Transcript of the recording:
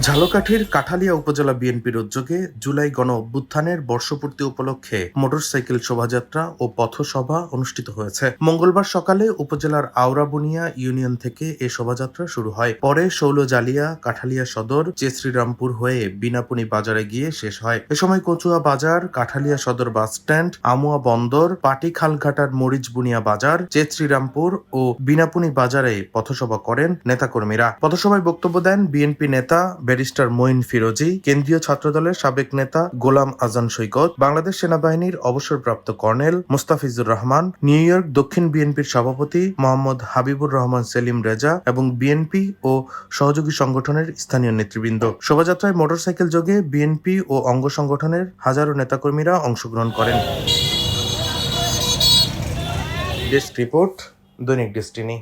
ঝালকাঠির কাঠালিয়া উপজেলা বিএনপির উদ্যোগে জুলাই গণ অভ্যুত্থানের বর্ষপূর্তি উপলক্ষে মোটরসাইকেল শোভাযাত্রা ও পথসভা অনুষ্ঠিত হয়েছে। মঙ্গলবার সকালে উপজেলার আওরাবুনিয়া ইউনিয়ন থেকে এ শোভাযাত্রা শুরু হয়। পরে শৌলজালিয়া, কাঠালিয়া সদর চেশ্রীরামপুর হয়ে বিনাপুনি বাজারে গিয়ে শেষ হয়। এ সময় কচুয়া বাজার, কাঠালিয়া সদর বাস স্ট্যান্ড, আমুয়া বন্দর, পাটিখালঘাটার মরিচবুনিয়া বাজার চেশ্রীরামপুর ও বিনাপুনি বাজারে পথসভা করেন নেতাকর্মীরা। পথসভায় বক্তব্য দেন বিএনপি নেতা ব্যারিস্টার মঈন ফিরোজি, কেন্দ্রীয় ছাত্রদলের সাবেক নেতা গোলাম আজান সৈকত, বাংলাদেশ সেনাবাহিনীর অবসরপ্রাপ্ত colonel Mustafizur Rahman, New York দক্ষিণ বিএনপির সভাপতি মোহাম্মদ হাবিবুর রহমান সেলিম রেজা এবং বিএনপি ও সহযোগী সংগঠনের স্থানীয় নেতৃবৃন্দ। শোভাযাত্রায় মোটরসাইকেল যোগে বিএনপি ও অঙ্গ সংগঠনের হাজারো নেতাকর্মীরা অংশগ্রহণ করেন। Desk report, Dainik Destiny.